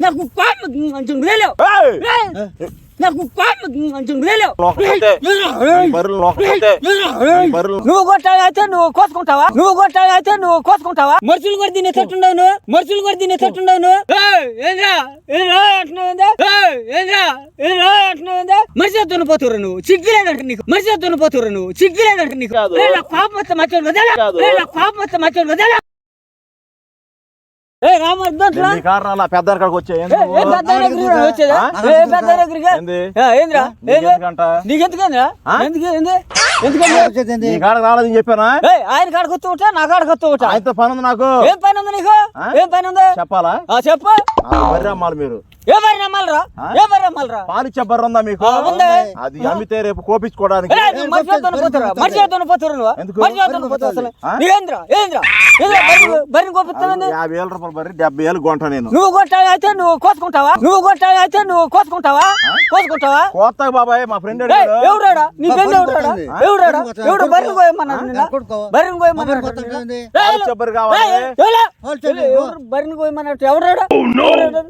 నాకు కోపం కొంచెం వేలు నాకు కోపం కొంచెం బర్రెలు నువ్వు కొట్టాలైతే నువ్వు కోసుకుంటావా? నువ్వు కొట్టాలైతే నువ్వు కోసుకుంటావా? మనుషులు కూడా తినే తట్టుండవు నువ్వు. మనుషులు కూడా తినే తట్టుండవు నువ్వు. మనిషి దున్నపోతురు నువ్వు. సిగ్గులేదంట నీకు. మనిషి దున్నపోతురు నువ్వు. సిగ్గులేదంట నీకు. పాపం వస్తే మచ్చోడు వదలా పాపం వస్తే మచ్చోడు వదలా పెద్ద వచ్చాయి చెప్పానా? ఆయన కాడకు వస్తూ ఉంటా నా కాడకు వస్తూ ఉంటా ఆయనతో పని ఉంది నాకు. ఏం పని ఉంది నీకు? ఆ? ఏం పని ఉంది చెప్పాలా? ఆ, చెప్పు. మీరు. నమ్మాలరా నమ్మాలరా బర్రె ఉందా మీకు. అది అమ్మితే రేపు కోపించుకోవడానికి. మర్చిపోతాను పోతురా మర్చిపోతాను పోతురు నువ్వు ఎందుకు? మర్చిపోతాను పోతావు అసలు? ఆ? ఏంద్రా? ఏంద్రా? ఏంద్రా? బర్రె బర్రెని కోపిస్తానండి యాభై వేల రూపాయలు బర్రె డెబ్బై వేలు కొంటా నేను. నువ్వు నువ్వు కోసుకుంటావా? నువ్వు కొట్టాలైతే నువ్వు కోసుకుంటావా? కోసుకుంటావా? బాబాయ్ మా ఫ్రెండ్ ఎవడాడా నీ ఫ్రెండ్ ఎవడాడా ఎవడాడా ఎవడు బర్రెని కోయమన్నాడు బర్రెని కోయమన్నాడు కావాలి ఎవరు ఎవడాడా?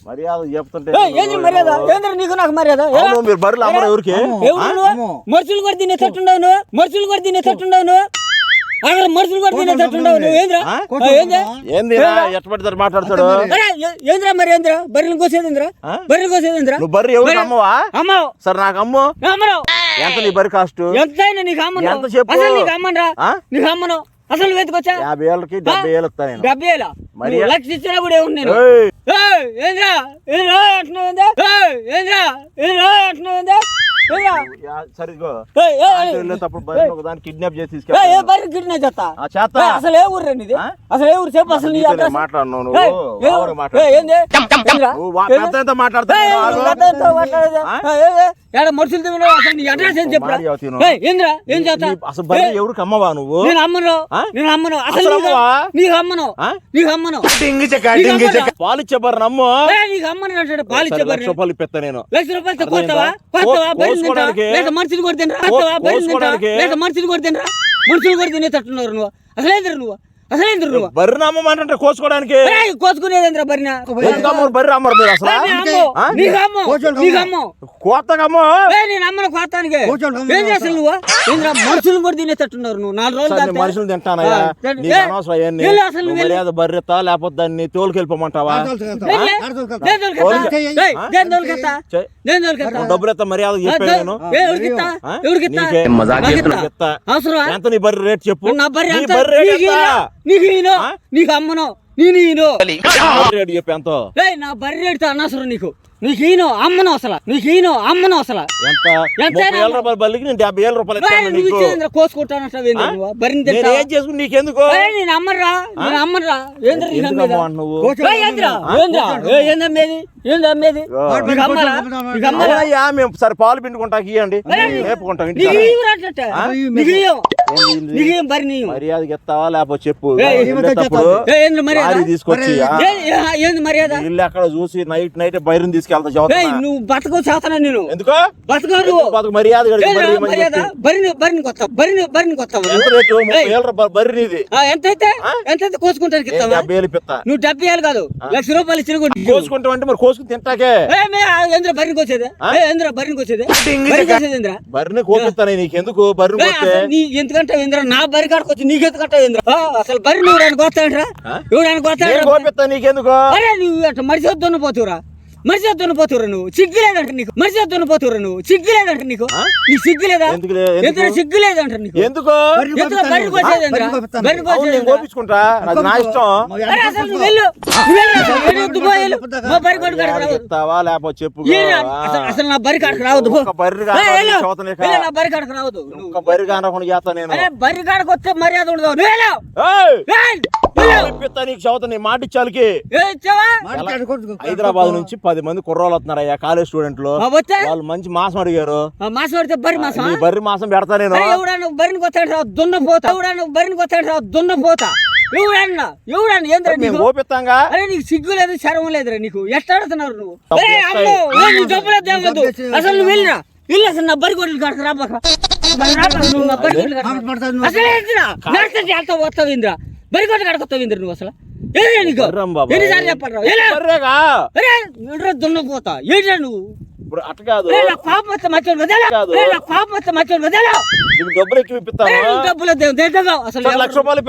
మర్యాద చెప్తుంటే ఏంది మర్యాద? ఏంద్ర నీకు నాకు మర్యాద? మీరు బర్రెలు అమ్మరు ఎవరికి? ఎవరు నువ్వు? మనుషులు కూడా తినే తట్టుండవు నువ్వు? మనుషులు కూడా తినే తట్టుండవు నువ్వు? అక్కడ మనుషులు కూడా తినే తట్టుండవు నువ్వు? ఏంద్రా? ఆ? ఆ, ఏంది ఏంది ఎట్టబడితే మాట్లాడతాడు? అరే ఏ- ఏంద్రా మరి ఏంద్రా? బర్రెలు కోసేదేంద్రా ఆ? బర్రెలు కోసేదేంద్రా నువ్వు బర్రె ఎవరికి అమ్మవా? అమ్మావు. సరే నాకు అమ్ము. అమ్మరావు ఎంత నీ బర్రె కాస్ట్ నీకు అమ్మను. ఎంత చెప్పు? అసలు నీకు? నీకు అమ్మను. అసలు వెతుకొచ్చా యాభై వేలకి డెబ్బై వేలు ఇస్తా నేను. డెబ్బై వేల మరి- లక్ష ఇచ్చినా కూడా ఏముంది ఏంద్రా? ఏంద్రా? అంటున్నావుందా ఏయ్, ఏంద్రా? ఏంద్రా? ఏంద్రా యా- సరే ఇదిగో ఏయ్, ఏయ్, ఆంటీ ఏయ్, వెళ్ళేటప్పుడు దాన్ని కిడ్నాప్ చేసి ఏయ్, ఏ తీసుకెళ్తా బర్రె కిడ్నా చేస్తా? ఆ, చేస్తా. ఏయ్, అసలు ఏ ఊరు ఇది ఆ? అసలు ఏ ఊరు? చెప్పు అసలు నీ నీతో అడ్రస్. నేను మాట్లాడను ఏయ్, నువ్వు. ఏడ మనుషులు తిన్నావు? అసలు నీ అడ్రస్ ఏం చెప్పరా మాడి అవుతాను. ఏయ్, ఏంద్రా? ఏం చేస్తా? నీ- అసలు బర్రె ఏయ్, ఎవరికి అమ్మవా నువ్వు? నేను అమ్మను. ఆ? నేను అమ్మను. అసలు అసలు నీకు- అమ్మను? నీకు నమ్ము. నీకు అంటాడు. లక్ష బర్రె. రూపాయలు ఇప్పిస్తా నేను. లక్ష రూపాయలు? కొత్తవా కొత్తవా కోసుకోవడానికి. లేక మనుషులు కూడా తినరా. లేక మనుషులు కూడా తినరా? మనుషులు కూడా తినేటట్టున్నారు నువ్వు. అసలేంద్ర నువ్వు? అసలేంద్ర నువ్వు? బర్రె నమ్మమంటే కోసుకోవడానికి? ఏయ్, కోసుకునేదేంద్ర అమ్మరు బర్రె అమ్మరు మీరు అసలు? ఏయ్, నేను అమ్ము. ఆ? నీకు అమ్ము. నీకు అమ్ము. కోతగా అమ్ము ఏయ్, నేను అమ్మను కోస్తానికి. ఏం చేస్తాను నువ్వు? మనుషులు కూడా తినేటట్టున్నారు నువ్వు? నాలుగు రోజులు. మనుషులు తింటానయ్యా. అసలు. మర్యాద బర్రెతా లేకపోతే దాన్ని తోలుకెళ్ళిపోమంటావా డబ్బులు ఎత్తా మర్యాద చెప్పాను? ఎంత నీ బర్రె రేట్ చెప్పు? నీకు అమ్మను? నేను చెప్పు ఎంతో. నా బర్రె ఎడితే అనవసరం నీకు. అమ్మను అసలు నీకు అమ్మను అసలు ఎంత? ఎంత ముప్పై అయినా వేల రూపాయల బల్లికి నేను డెబ్బై వేల రూపాయలు ఇస్తాను నీకు. కోసుకుంటానంటావు బర్రెని నేను? ఏం చేసుకుని నీకెందుకు? ఏయ్, నేను అమ్మరా నేను అమ్మరా ఏంద్ర నువ్వు? ఏంద్రా? ఏంద్రా? ఏంది అమ్మేది? అమ్మరా? మేము సరే పాలు పిండుకుంటాకి ఇవ్వండి. మర్యాదకి ఎత్తావా లేకపోతే చెప్పు. లారీ తీసుకొచ్చి ఆ, ఏంది మర్యాద? ఇల్లు అక్కడ చూసి నైట్ నైట్ బైరుని తీసుకెళ్తా ఏయ్ చదువుతున్నా నువ్వు బతకవు చేతనా నేను ఎందుకో? బతకవు నువ్వు? బతుకు? మర్యాద గడికి బర్రె ఇమ్మని మర్యాద? చెప్పి. బరిని బరిని కొత్త బరిని బరిని కొత్త ఎంత రేటు? ముప్పై వేల రూపాయలు బర్రె నీది ఎంతైతే? ఎంతైతే కోసుకుంటానికి ఏం ఇస్తావా? డెబ్బై వేలు పిత్త నువ్వు డెబ్బై ఏళ్ళు కాదు లక్ష రూపాయలు ఇచ్చిన కూడా కోసుకుంటాం అంటే మరి కోసుకుని తింటాకే. ఏంద్ర బరిని ఏంద్ర బరిని బరిని ఏంద్ర? బర్రెని కోపిస్తాను నీకెందుకు? బర్రెని ఏయ్, కొస్తే అసలు నీ ఎందుకంటే ఏంద్ర నా బరి కాడికి వచ్చి నీకెందుకంటే ఏంద్ర? ఆ, అసలు బరి నువ్వు ఆ? కోపిస్తా నీకెందుకు? అరే నువ్వు అట్లా పోతురా మనిషి వద్దున్న పోతురా నువ్వు. సిగ్గులేదంట నీకు. మనిషి వద్దున్న పోతురా నువ్వు సిగ్గులేదంట నీకు. ఆ? నీకు సిగ్గులేదా ఎందుకు లే- ఎందుకు? ఎంత సిగ్గులేదంట నీకు. ఎందుకు? బరి బరి కోపించుకుంటా అది నా ఇష్టం. అరే అసలు నువ్వు వెళ్ళు. బరి లేకపోతే చెప్పు అసలు నా బరి కాడికి రావద్దు. వెళ్ళు, నా బరి కాడికి రావద్దు. చేస్తా నేను. బరి కాడికి వస్తే మర్యాద ఉండదు. నీకు చదువుతా నీ మాట ఇచ్చాలకి ఏ, ఇచ్చావా? హైదరాబాద్ నుంచి పది మంది కుర్రోళ్ళు వస్తున్నారయ్యా కాలేజ్ స్టూడెంట్లు. ఆ, వచ్చా? వాళ్ళు మంచి మాసం అడిగారు. ఆ, మాసం మాసం బర్రె పెడతా నేను. బరిని కొత్తాడు రా దున్న పోతా. ఎవడా నువ్వు బరిని కొత్తాడు రా దున్న పోతా. ఎవడన్నా ఎవడన్నా ఏంద్రా మేము నీకు? అరే నీకు సిగ్గు లేదు శరం లేదురా నీకు. ఎట్టాడుతున్నారు నువ్వు. అసలు నువ్వు వెళ్ళిరా? ఇల్లు అసలు నా బరి కొడుకు కాడకు రాబాక నువ్వు నా బరి కొడుకు కాడకు రా. అసలు ఏంటిరా నడిస్తే చేస్తా వస్తావు ఇంద్రా. బరి కొట్టు కాడకు వస్తావు ఇంద్ర నువ్వు అసలు. ఎన్నిసార్లు చెప్పరా దున్నపోతా. ఏంటా నువ్వు? ఇప్పుడు కాదు. కోపం మచ్చోడు వదలా కోపం మచ్చోడు వదలా డబ్బులు ఎక్కువ ఇప్పిస్తాను? డబ్బులు అసలు లక్ష రూపాయలు!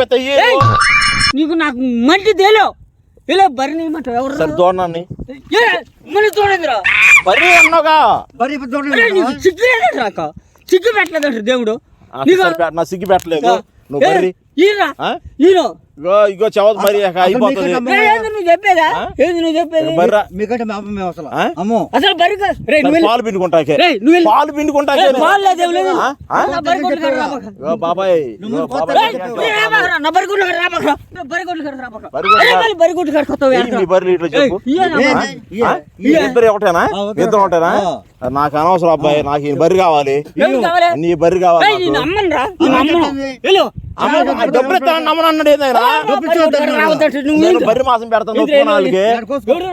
నీకు నాకు మంచి తేలో ఇలా బరిని ఎవరు? మన చూడదురా సిగ్గు లేదంట రాక సిగ్గు పెట్టలేదంట దేవుడు. సిగ్గు పెట్టలేదు. నువ్వు ఏ, బర్రీ ఈయన ఆ? ఈయన ఇగో ఇగో చవత మరి అయిపోతుంది. నువ్వు చెప్పేదా? ఏంది నువ్వు చెప్పేది? బర్ర. మీకంటే మా అమ్మ మేము అసలు? అమ్మో. అసలు బరి పాలు పిండుకుంటాకే. రేయ్, నువ్వు పాలు పిండుకుంటాకే పాలు లేదు, బరి బాబాయ్ బరి బరి. బరి బరి. ఇద్దరు ఒకటేనా. ఇద్దరు ఒకటేనా. నాకు అనవసరం అబ్బాయి నాకు ఈ బర్రి కావాలి? నీ బర్రి కావాలి. అమ్మను రా. అమ్మను. అమ్మ, డబ్బులు అన్నాడు ఏందైనా బర్రి మాసం పెడతాను బరి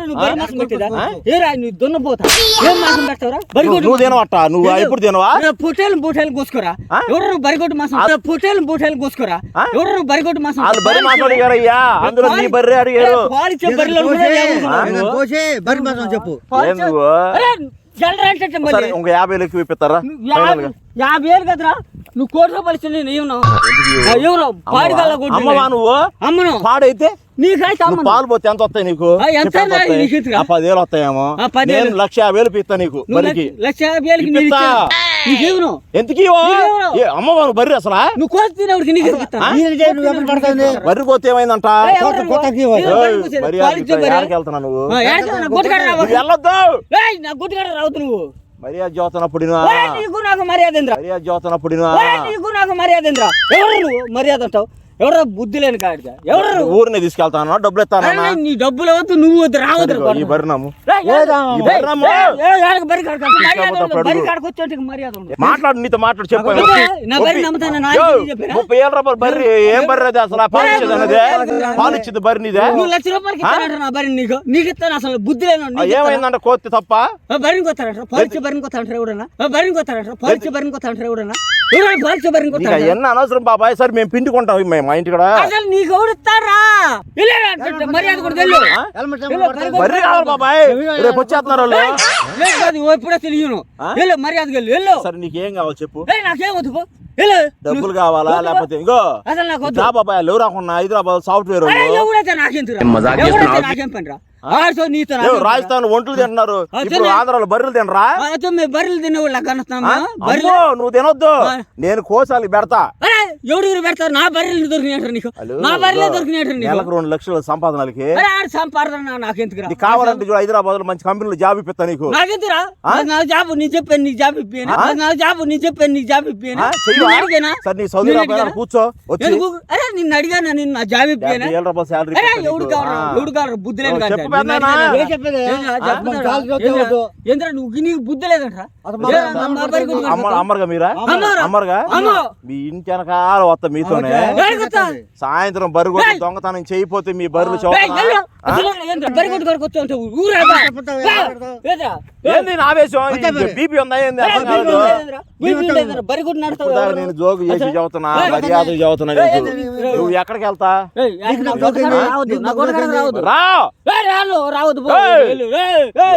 దున్నపోతా ఏం మాసం పెడతావురా? బరి నువ్వు తినవట్ట నువ్వు ఎప్పుడు తినవా పుట్టేలు బూటేలు కోసుకోరా? ఎవరు బరిగొట్టు మాసం పుట్టేలు బూటేలు కోసుకోరా? ఎవరు బరిగొట్టు మాసం వాళ్ళు బర్రి మాసం అడిగారు అయ్యా? అందులో నీ బర్రి అడిగారు. పాలిచ్చే బరి మాసం చెప్పు. నువ్వు? యాభై లెక్క ఇప్పిస్తారా? యాభై వేలు కదరా? నువ్వు కోటి రూపాయలు ఇచ్చి నేను ఏమన్నా? పాడి కల్లా అమ్మవా నువ్వు? అమ్మను. పాడైతే? నీకైతే పాలు పోతే ఎంత వస్తాయి నీకు? ఎంత పదివేలు వస్తాయేమో. నేను లక్ష యాభై వేలు పిస్తా నీకు బరికి లక్ష- యాభై వేలకి. ఇచ్చాను. నీకేమను ఎందుకు అమ్మవా నువ్వు బర్రి అసలు? నువ్వు తినేవాడికి నీకు బర్రి పోతే ఏమైందంట? వెళ్తున్నా నువ్వు? వెళ్ళొద్దు. ఏయ్, నా గుట్టకాడ రావద్దు నువ్వు. మర్యాద నీకు నాకు మర్యాద చదువుతున్నప్పుడు ఒరేయ్, నీకు నాకు మర్యాద ఎవరు మర్యాద అంటావు? ఎవరో బుద్ధి లేని కాడిగా ఎవరు? ఊరిని తీసుకెళ్తాను డబ్బులు ఇస్తానా అరే, నీ డబ్బులు వద్దు నువ్వు వద్దు రావద్దు ఈ బరినాము. మాట్లాడు నీతో మాట్లాడు బర్రె చెప్పినా? ముప్పై ఏళ్ళ రూపాయలు బర్రి ఏం బర్రి అది అసలు? బర్రి నీదే? నువ్వు లక్ష రూపాయలకి ఇస్తానంట నా బరి నీకు? నీకు ఇస్తాను అసలు బుద్ధి లేను ఏమైందంటే కోతి తప్ప? బరిని కొత్తారంట పాలిచ్చే బరిని కొత్తారంటారు ఎవడన్నా? ఆ, బరిని కొత్తారంట పాలిచ్చే బరిని కొత్తారంటారు ఎవడన్నా? ఎన్న అనవసరం బాబాయ్? సరే మేము పిండుకుంటాం మేము మా ఇంటి కూడా అసలు నీకు మర్యాద కూడా తెలియదు కావాలి బాబాయ్. రేపు వచ్చేస్తున్నారు వాళ్ళు. ఎప్పుడో తెలియను? వెళ్ళు మర్యాదకి వెళ్ళు వెళ్ళు. సరే నీకేం కావాలి చెప్పు? ఏయ్, నాకేం వద్దు పో. వెళ్ళు. డబ్బులు కావాలా లేకపోతే ఇంకో? అసలు నాకు వద్దు. రా బాబాయ్ లేవు రాకుండా హైదరాబాద్ సాఫ్ట్వేర్ నాకేం పని రా రాజస్థాన్ ఒంట్లు తింటున్నారు. ఇప్పుడు. ఆంధ్రాలో బర్రెలు తినరా? బర్రెలు తినే వాళ్ళు కనుస్తున్నామా నువ్వు తినొద్దు. నేను కోసాలకి పెడతా. ఎవడు పెడతారు నా బర్రెలు దొరికినట్టు నీకు? నా బర్రెలే దొరికినట్టు నీకు? నెలకు రెండు లక్షల సంపాదనలకి సంపాదన నాకెందుకురా? నీకు కావాలంటే చూడు హైదరాబాద్లో మంచి కంపెనీలో జాబ్ ఇప్పిస్తా నీకు. నాకెందుకురా? అది నా జాబ్ నీ చెప్పాను నీకు జాబ్ ఇప్పినా నా జాబ్ నీ చెప్పాను నీకు జాబ్ ఇప్పినా? అడిగానా? సరే నీ సౌదీ? కూర్చో వచ్చి. అరే నిన్ను అడిగానా? నిన్ను నా జాబ్ ఇప్పినా ఎవడు కావాలి ఎవడు కావాలి బుద్ధి చెప్పేది? ఏంద్రా, నువ్వు నీకు బుద్ధి లేదంటరా. అమ్మరుగా మీరా? అమ్మరు. అమ్మరుగా? అమ్మో. మీ ఇంటి వెనకాల వస్తా మీతోనే? సాయంత్రం ఏయ్. దొంగతనం చేయిపోతే మీ బర్రెలు ఏయ్, చౌకనా? వెళ్ళు. ఆ? అసలు ఏంద్రా, బరి కొట్టు కొరకు వచ్చావు అంటే ఊరా బా. చెప్తావా? బా. చెప్తావా? ఏంద్రా? ఏంది ఆవేశం. బీపీ ఉందా ఏంది? నేను జోగు చేసి చదువుతున్నా మర్యాద చదువుతున్నా నువ్వు ఎక్కడికి వెళ్తా రావద్దు.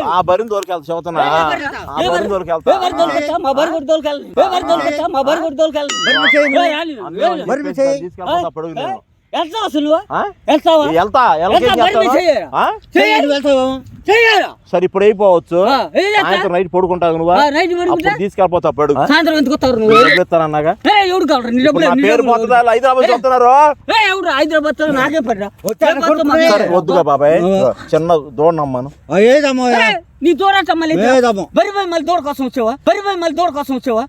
ఆ బరిని దొరికెళ్తా చదువుతున్నా ఏ బరి? ఆ బరిని బరి? దొరికెళ్తా ఏ బరి దొరికొచ్చా? మా బరి కొట్టు దొరికెళ్ళి. ఏ బరి దొరికొచ్చా? మా బరి కొట్టు దొరికెళ్ళి. చేయి. అసలు? వెళ్తావా? వెళ్తా? సరే ఇప్పుడు అయిపోవచ్చు? సాయంత్రం నైట్ పడుకుంటావు నువ్వు? అప్పుడు తీసుకెళ్ళిపోతా పడుగు సాయంత్రం ఎందుకు వస్తారు నువ్వు? కావాలి పేరు పోతుందా? హైదరాబాద్ ఎవడు హైదరాబాద్ నాకే పడ్డా వద్దుగా బాబాయ్. చిన్న దూడనమ్మాను ఏదమ్మా? నీ దూరంట మళ్ళీ లేదమ్మా. బరి పోయి మళ్ళీ దూడ కోసం వచ్చావా? బరి పోయి మళ్ళీ దూడ కోసం వచ్చావా?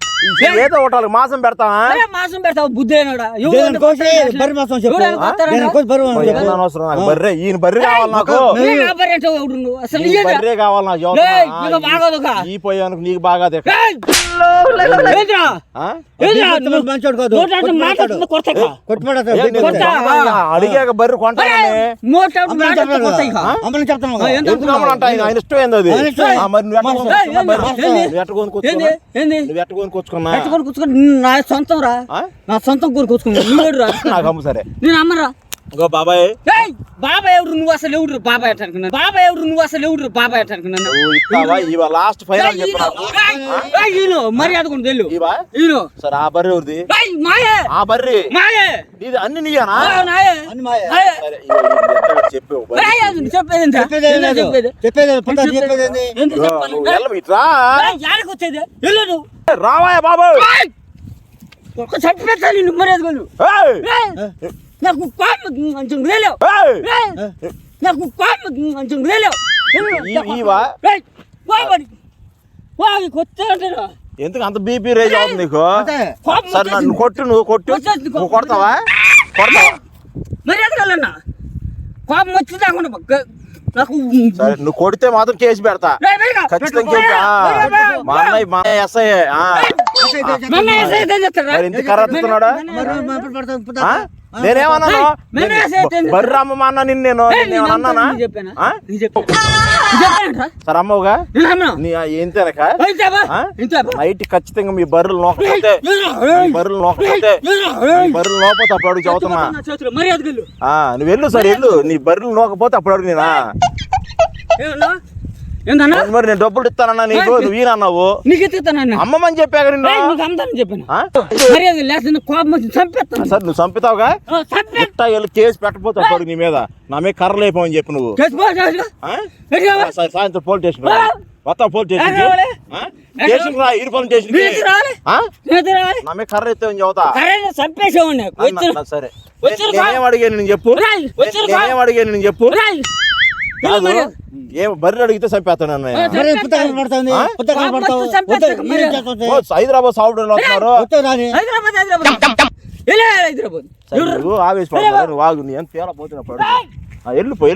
ఏదో ఒకటి మాసం పెడతావా అరే మాసం పెడతావు? బుద్ధి అయినాడా బర్రె. ఈయన బర్రె కావాలి నాకు. అసలు బాగోదుగా? ఈ పోయానికి నీకు బాగా అడిగాక బర్రె ఆయన ఇష్టం ఏంది అది? నా సొంతం రా? నా సొంతం కూర కూర్చుకున్నా నువ్వు రా నాకు అమ్ము సరే. నేను అమ్మరా? ఇంకో బాబాయ్. ఏయ్, బాబాయ్ ఎవరు? నువ్వు అసలు ఎవరు? బాబాయ్ అనుకున్నాను. బాబాయ్ ఎవరు? నువ్వు అసలు ఎవరు? బాబాయ్ ఇస్తావా? ఇవా లాస్ట్ ఫైనల్ ఈయన మర్యాద కూడా తెలు ఇవా ఈయన. సరే ఆ బర్రె ఎవరిది? ఏయ్, మాయే. ఆ బర్రె? మాయే. నీది అన్ని నీయేనా? నాయే. అన్ని మాయే. సరే ఇది చెప్పు చెప్పేది? చెప్పేది. చెప్పేది చెప్పేది ఇట్రా వచ్చేది? నువ్వు. రావాయా మర్యాద! నాకు కోపం కొంచెం! ఏయ్! నాకు కోపం కొంచెం వాడి కొత్త అంటారు ఎందుకు అంత బీపీ రేజ్ అవుతుంది నీకు? సరే నన్ను కొట్టు నువ్వు కొట్టు. నువ్వు కొడతావా? కొడతావా? మర్యాద కలన్నా కోపం వచ్చి నాకు సరే నువ్వు కొడితే మాత్రం కేసు పెడతా. ఖచ్చితంగా కేసు మా అన్నయ్య మా అన్నయ్య ఎస్ఐ? మరి ఎందుకు? నేనేమన్నాను? అన్న నిన్ను నేను? సరే అమ్మవుగా. ఏంతేనక? నైట్ ఖచ్చితంగా మీ బర్రెలు బర్రెలు. బర్రెలు నోకపోతే అప్పుడు అడుగు చదువుతున్నా. నువ్వు వెళ్ళు సరే వెళ్ళు. నీ బర్రెలు నోకపోతే అప్పుడు అడుగు నేనా? ఏందన్నా? మరి నేను డబ్బులు ఇస్తానన్నా నీకు? నువ్వు ఈయనన్నావు? నీకు ఎత్తుతానన్నా అమ్మమ్మని చెప్పాక నీకు చెప్పాను? లేకపోతే కోపం వచ్చి చంపేస్తాను. సరే నువ్వు చంపుతావుగా? ఇట్టా వెళ్ళి కేసు పెట్టకపోతే అప్పుడు నీ మీద? నా మీద కర్రలు అయిపోవని చెప్పి నువ్వు? సరే, సాయంత్రం పోలీస్ స్టేషన్? మొత్తం పోలీస్ స్టేషన్? స్టేషన్ రా ఇరు స్టేషన్ నా మీద కర్ర ఎత్తే చదువుతా సరే చంపేసేవాడిని. సరే. నేనేం అడిగాను నేను చెప్పు? నేనేం అడిగాను నేను చెప్పు. కాదు. ఏం బర్రె అడిగితే చంపేస్తాను హైదరాబాద్ సాగుడు వస్తున్నారు. ఆగు నీ ఎంత తేలా పోతున్నప్పుడు వెళ్ళిపోయి